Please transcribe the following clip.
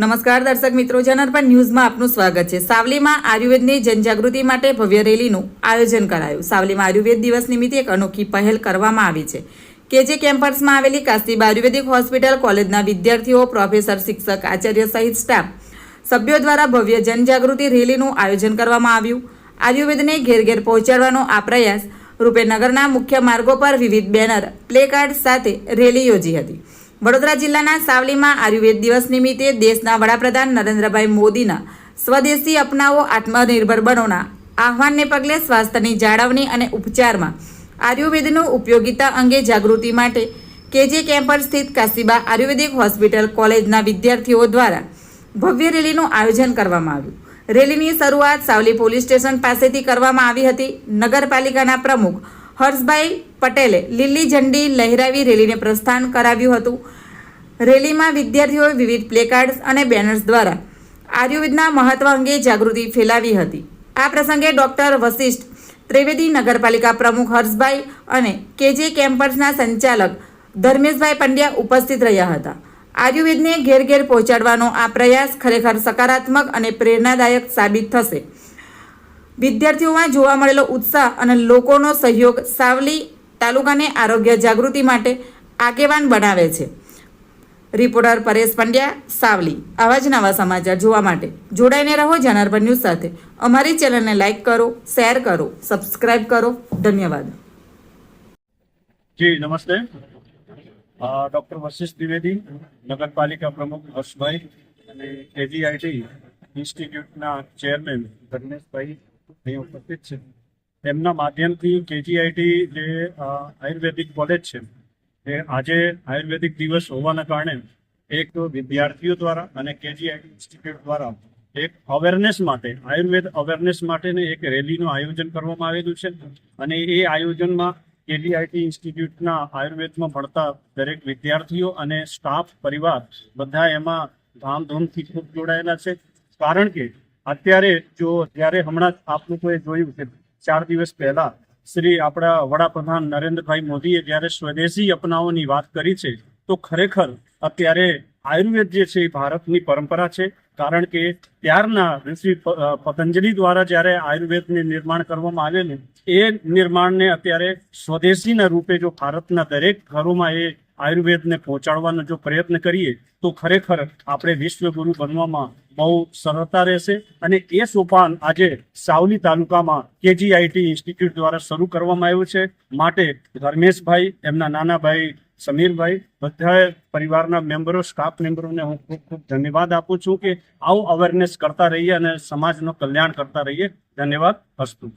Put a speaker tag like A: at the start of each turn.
A: નમસ્કાર દર્શક મિત્રો જનરપન ન્યૂઝમાં આપનું સ્વાગત છે. સાવલીમાં આયુર્વેદની જનજાગૃતિ માટે ભવ્ય રેલીનું આયોજન કરાયું. સાવલીમાં આયુર્વેદ દિવસ નિમિત્તે એક અનોખી પહેલ કરવામાં આવી છે. કેજે કેમ્પસમાં આવેલી કાસ્તીબા આયુર્વેદિક હોસ્પિટલ કોલેજના વિદ્યાર્થીઓ, પ્રોફેસર, શિક્ષક, આચાર્ય સહિત સ્ટાફ સભ્યો દ્વારા ભવ્ય જનજાગૃતિ રેલીનું આયોજન કરવામાં આવ્યું. આયુર્વેદને ઘેર ઘેર પહોંચાડવાનો આ પ્રયાસ રૂપે નગરના મુખ્ય માર્ગો પર વિવિધ બેનર, પ્લેકાર્ડ સાથે રેલી યોજી હતી. વડોદરા જિલ્લાના સાવલીમાં આયુર્વેદ દિવસ નિમિત્તે દેશના વડાપ્રધાન નરેન્દ્રભાઈ મોદીના સ્વદેશી અપનાવો આત્મનિર્ભર બનોના આહવાનને પગલે સ્વાસ્થ્યની જાળવણી અને ઉપચારમાં આયુર્વેદનું ઉપયોગિતા અંગે જાગૃતિ માટે કેજે કેમ્પર સ્થિત કાશીબા આયુર્વેદિક હોસ્પિટલ કોલેજના વિદ્યાર્થીઓ દ્વારા ભવ્ય રેલીનું આયોજન કરવામાં આવ્યું. રેલીની શરૂઆત સાવલી પોલીસ સ્ટેશન પાસેથી કરવામાં આવી હતી. નગરપાલિકાના પ્રમુખ હર્ષભાઈ પટેલે લીલી ઝંડી લહેરાવી રેલીને પ્રસ્થાન કરાવ્યું હતું. રેલીમાં વિદ્યાર્થીઓએ વિવિધ પ્લેકાર્ડ્સ અને બેનર્સ દ્વારા આયુર્વેદના મહત્વ અંગે જાગૃતિ ફેલાવી હતી. આ પ્રસંગે ડૉક્ટર વશિષ્ઠ ત્રિવેદી નગરપાલિકા પ્રમુખ હર્ષભાઈ અને કેજે કેમ્પસના સંચાલક ધર્મેશભાઈ પંડ્યા ઉપસ્થિત રહ્યા હતા. આયુર્વેદને ઘેર ઘેર પહોંચાડવાનો આ પ્રયાસ ખરેખર સકારાત્મક અને પ્રેરણાદાયક સાબિત થશે. વિદ્યાર્થીઓમાં જોવા મળેલો ઉત્સાહ અને લોકોનો સહયોગ સાવલી તાલુકાને આરોગ્ય જાગૃતિ માટે આગેવાન બનાવે છે. રિપોર્ટર પરેશ પંડ્યા, સાવલી. આવા જ નવા સમાચાર જોવા માટે જોડાઈને રહો જનાર્પણ ન્યૂઝ સાથે. અમારી ચેનલને લાઇક કરો, શેર કરો, સબસ્ક્રાઇબ કરો. ધન્યવાદ.
B: જી, નમસ્તે. ડોક્ટર વશિષ્ઠ દ્વિવેદી, નગરપાલિકા પ્રમુખ હર્ષભાઈ અને કેજીઆઈટી ઇન્સ્ટિટ્યૂટના ચેરમેન ધર્મેશભાઈ અહીં ઉપસ્થિત છે. એમના માધ્યમથી કેજીઆઈટી જે આયુર્વેદિક કોલેજ છે, એ આજે આયુર્વેદિક દિવસ હોવાના કારણે એક વિદ્યાર્થીઓ દ્વારા અને કેજીઆઈટી ઇન્સ્ટિટ્યૂટ દ્વારા એક અવેરનેસ માટે, આયુર્વેદ અવેરનેસ માટેની એક રેલીનું આયોજન કરવામાં આવેલું છે અને એ આયોજનમાં કેડીઆઈટી ઇન્સ્ટિટ્યૂટના આયુર્વેદમાં ભણતા દરેક વિદ્યાર્થીઓ અને સ્ટાફ પરિવાર બધા એમાં ધામધૂમથી ખૂબ જોડાયેલા છે. કારણ કે અત્યારે જો જ્યારે હમણાં આપ લોકોએ જોયું કે ચાર દિવસ પહેલા શ્રી આપણા વડાપ્રધાન નરેન્દ્રભાઈ મોદીએ જ્યારે સ્વદેશી અપનાવોની વાત કરી છે, તો ખરેખર અત્યારે આયુર્વેદ જે છે એ ભારતની પરંપરા છે, કારણ કે ત્યારના ઋષિ પતંજલિ દ્વારા જ્યારે આયુર્વેદનું નિર્માણ કરવામાં આવેલું, એ નિર્માણને અત્યારે સ્વદેશીના રૂપે જો ભારતના દરેક ઘરોમાં એ આયુર્વેદને પહોંચાડવાનો જો પ્રયત્ન કરીએ, તો ખરેખર આપણે વિશ્વગુરુ બનવામાં બહુ સરળતા રહેશે અને એ સોપાન આજે સાવલી તાલુકામાં કેજીઆઈટી ઇન્સ્ટિટ્યૂટ દ્વારા શરૂ કરવામાં આવ્યું છે. માટે ધર્મેશભાઈ, એમના નાના ભાઈ સમીરભાઈ, બધા પરિવારના મેમ્બરો સ્ટાફ મેમ્બરોને હું ખૂબ ખૂબ ધન્યવાદ આપું છું કે આવું અવેરનેસ કરતા રહીએ અને સમાજનું કલ્યાણ કરતા રહીએ. ધન્યવાદ અસ્તુ.